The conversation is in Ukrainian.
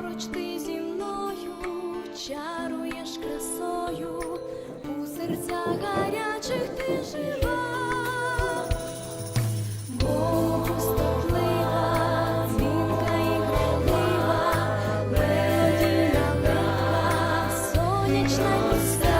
поруч ти зі мною, чаруєш красою, у серцях гарячих ти жива. Сонячна міста.